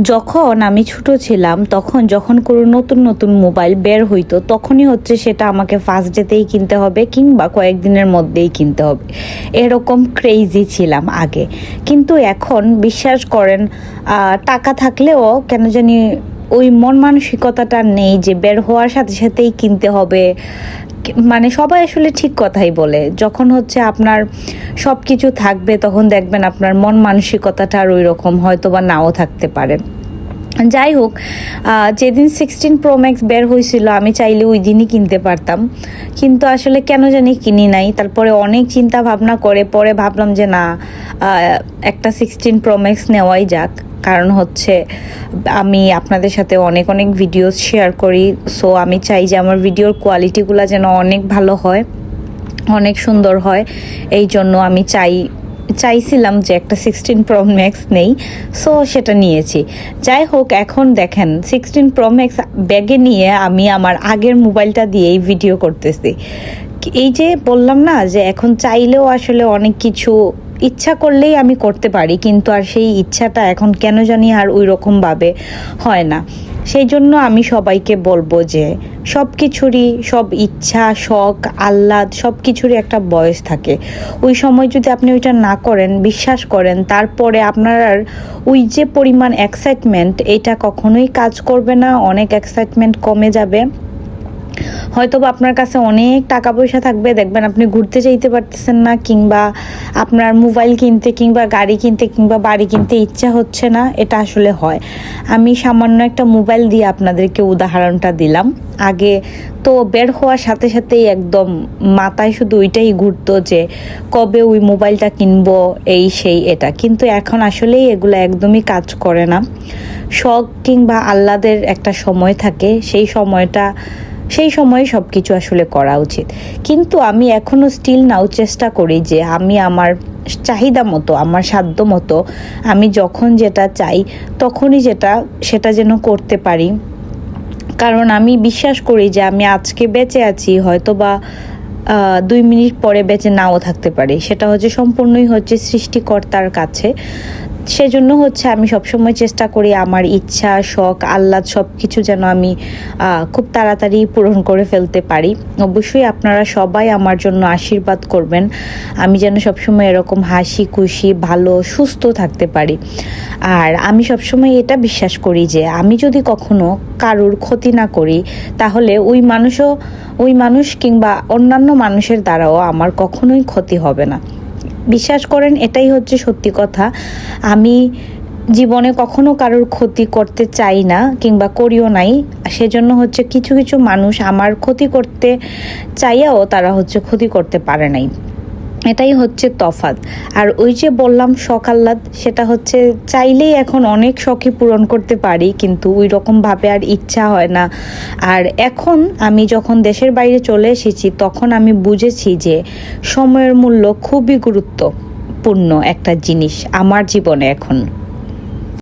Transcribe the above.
যখন আমি ছোট ছিলাম, তখন যখন কোনো নতুন নতুন মোবাইল বের হইতো, তখনই হচ্ছে সেটা আমাকে ফার্স্ট ডেতেই কিনতে হবে কিংবা কয়েকদিনের মধ্যেই কিনতে হবে। এরকম ক্রেজি ছিলাম আগে। কিন্তু এখন বিশ্বাস করেন টাকা থাকলেও কেন জানি ওই মন মানসিকতাটা নেই যে বের হওয়ার সাথে সাথেই কিনতে হবে। মানে সবাই আসলে ঠিক কথাই বলে। যখন হচ্ছে আপনার সব কিছু থাকবে, তখন দেখবেন আপনার মন মানসিকতাটা আর ওই রকম হয়তো বা নাও থাকতে পারে। যাই হোক যেদিন সিক্সটিন প্রো ম্যাক্স বের হয়েছিল আমি চাইলে ওই দিনই কিনতে পারতাম। কিন্তু আসলে কেন জানি কিনি নাই। তারপরে অনেক চিন্তা ভাবনা করে, পরে ভাবলাম যে না একটা সিক্সটিন প্রো ম্যাক্স নেওয়াই যাক। কারণ হচ্ছে আমি আপনাদের সাথে অনেক অনেক ভিডিও শেয়ার করি সো আমি চাই যে আমার ভিডিওর কোয়ালিটিগুলো যেন অনেক ভালো হয়, অনেক সুন্দর হয়। এই জন্য আমি চাই, চাইছিলাম যে একটা সিক্সটিন প্রো ম্যাক্স নেই সো সেটা নিয়েছি। যাই হোক, এখন দেখেন সিক্সটিন প্রো ম্যাক্স ব্যাগে নিয়ে আমি আমার আগের মোবাইলটা দিয়েই ভিডিও করতেছি। এই যে বললাম না, যে এখন চাইলেও আসলে অনেক কিছু ইচ্ছা করলেই আমি করতে পারি, কিন্তু আর সেই ইচ্ছাটা এখন কেন জানি আর ওই রকমভাবে হয় না। সেই জন্য আমি সবাইকে বলব যে সব কিছুরই সব ইচ্ছা, শখ, আহ্লাদ সব কিছুরই একটা বয়স থাকে। ওই সময় যদি আপনি ওইটা না করেন, বিশ্বাস করেন, তারপরে আপনার আর ওই যে পরিমাণ এক্সাইটমেন্ট এটা কখনোই কাজ করবে না, অনেক এক্সাইটমেন্ট কমে যাবে। হয়তো বা আপনার কাছে অনেক টাকা পয়সা থাকবে, দেখবেন আপনি ঘুরতে যাইতে পারতেছেন না কিংবা আপনার মোবাইল কিনতে কিংবা গাড়ি কিনতে কিংবা বাড়ি কিনতে ইচ্ছা হচ্ছে না, এটা আসলে হয়। আমি সামান্য একটা মোবাইল দিয়ে আপনাদেরকে উদাহরণটা দিলাম। আগে তো বের হওয়ার সাথে সাথেই একদম মাথায় শুধু ওইটাই ঘুরতো যে কবে ওই মোবাইলটা কিনবো, এই সেই এটা। কিন্তু এখন আসলেই এগুলো একদমই কাজ করে না। শখ কিংবা আহ্লাদের একটা সময় থাকে, সেই সময়টা সেই সময়ে সব কিছু আসলে করা উচিত। কিন্তু আমি এখনও স্টিল নাও চেষ্টা করি যে আমি আমার চাহিদা মতো, আমার সাধ্য মতো আমি যখন যেটা চাই তখনই যেটা, সেটা যেন করতে পারি। কারণ আমি বিশ্বাস করি যে আমি আজকে বেঁচে আছি হয়তো বা দুই মিনিট পরে বেঁচে নাও থাকতে পারি। সেটা হচ্ছে সম্পূর্ণই হচ্ছে সৃষ্টিকর্তার কাছে। সেজন্য হচ্ছে আমি সবসময় চেষ্টা করি আমার ইচ্ছা, শখ, আহ্লাদ সব কিছু যেন আমি খুব তাড়াতাড়ি পূরণ করে ফেলতে পারি। অবশ্যই আপনারা সবাই আমার জন্য আশীর্বাদ করবেন। আমি যেন সবসময় এরকম হাসি, খুশি, ভালো, সুস্থ থাকতে পারি। আর আমি সবসময় এটা বিশ্বাস করি যে, আমি যদি কখনো কারুর ক্ষতি না করি, তাহলে ওই মানুষও, ওই মানুষ কিংবা অন্যান্য মানুষের দ্বারাও আমার কখনোই ক্ষতি হবে না। বিশ্বাস করেন, এটাই হচ্ছে সত্যি কথা। আমি জীবনে কখনো কারোর ক্ষতি করতে চাই না কিংবা করিও নাই। সেজন্য হচ্ছে কিছু কিছু মানুষ আমার ক্ষতি করতে চাইয়াও তারা হচ্ছে ক্ষতি করতে পারে নাই। এটাই হচ্ছে তফাত আর ওই যে বললাম শখ সেটা হচ্ছে চাইলেই এখন অনেক শখই পূরণ করতে পারি, কিন্তু ওই রকমভাবে আর ইচ্ছা হয় না। আর এখন আমি যখন দেশের বাইরে চলে এসেছি, তখন আমি বুঝেছি যে সময়ের মূল্য খুবই গুরুত্বপূর্ণ একটা জিনিস আমার জীবনে এখন।